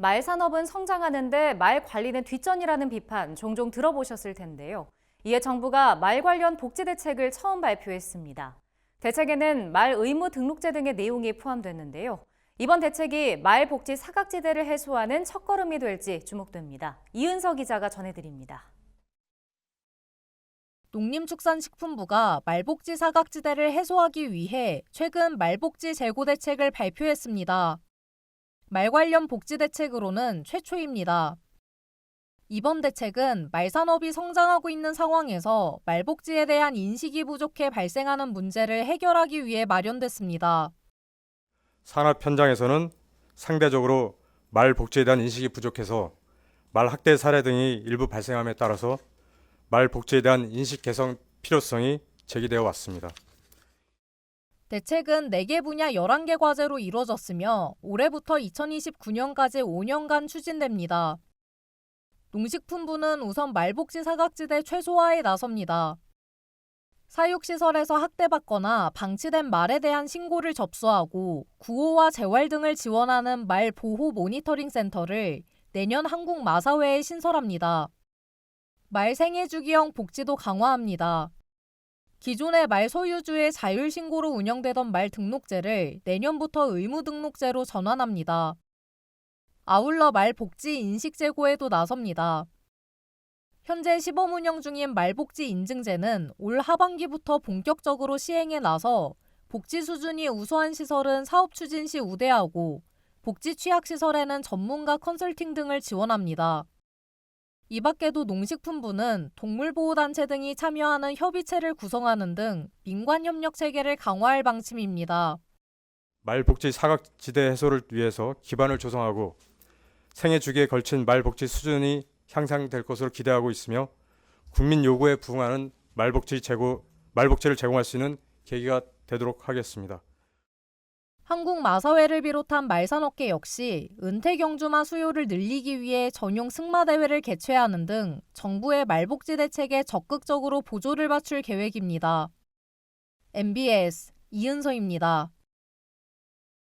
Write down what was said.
말 산업은 성장하는데 말 관리는 뒷전이라는 비판 종종 들어보셨을 텐데요. 이에 정부가 말 관련 복지 대책을 처음 발표했습니다. 대책에는 말 의무 등록제 등의 내용이 포함됐는데요. 이번 대책이 말 복지 사각지대를 해소하는 첫걸음이 될지 주목됩니다. 이은서 기자가 전해드립니다. 농림축산식품부가 말복지 사각지대를 해소하기 위해 최근 말복지 재고 대책을 발표했습니다. 말 관련 복지 대책으로는 최초입니다. 이번 대책은 말 산업이 성장하고 있는 상황에서 말복지에 대한 인식이 부족해 발생하는 문제를 해결하기 위해 마련됐습니다. 산업 현장에서는 상대적으로 말 복지에 대한 인식이 부족해서 말 학대 사례 등이 일부 발생함에 따라서 말 복지에 대한 인식 개선 필요성이 제기되어 왔습니다. 대책은 4개 분야 11개 과제로 이루어졌으며 올해부터 2029년까지 5년간 추진됩니다. 농식품부는 우선 말복지 사각지대 최소화에 나섭니다. 사육시설에서 학대받거나 방치된 말에 대한 신고를 접수하고 구호와 재활 등을 지원하는 말 보호 모니터링 센터를 내년 한국 마사회에 신설합니다. 말 생애 주기형 복지도 강화합니다. 기존의 말 소유주의 자율 신고로 운영되던 말 등록제를 내년부터 의무 등록제로 전환합니다. 아울러 말 복지 인식 제고에도 나섭니다. 현재 시범 운영 중인 말복지 인증제는 올 하반기부터 본격적으로 시행에 나서 복지 수준이 우수한 시설은 사업 추진 시 우대하고 복지 취약 시설에는 전문가 컨설팅 등을 지원합니다. 이 밖에도 농식품부는 동물보호단체 등이 참여하는 협의체를 구성하는 등 민관 협력 체계를 강화할 방침입니다. 말 복지 사각지대 해소를 위해서 기반을 조성하고 생애 주기에 걸친 말 복지 수준이 향상될 것으로 기대하고 있으며 국민 요구에 부응하는 말 복지 제고 말 복지를 제공할 수 있는 계기가 되도록 하겠습니다. 한국 마사회를 비롯한 말산업계 역시 은퇴 경주마 수요를 늘리기 위해 전용 승마 대회를 개최하는 등 정부의 말복지 대책에 적극적으로 보조를 맞출 계획입니다. MBS 이은서입니다.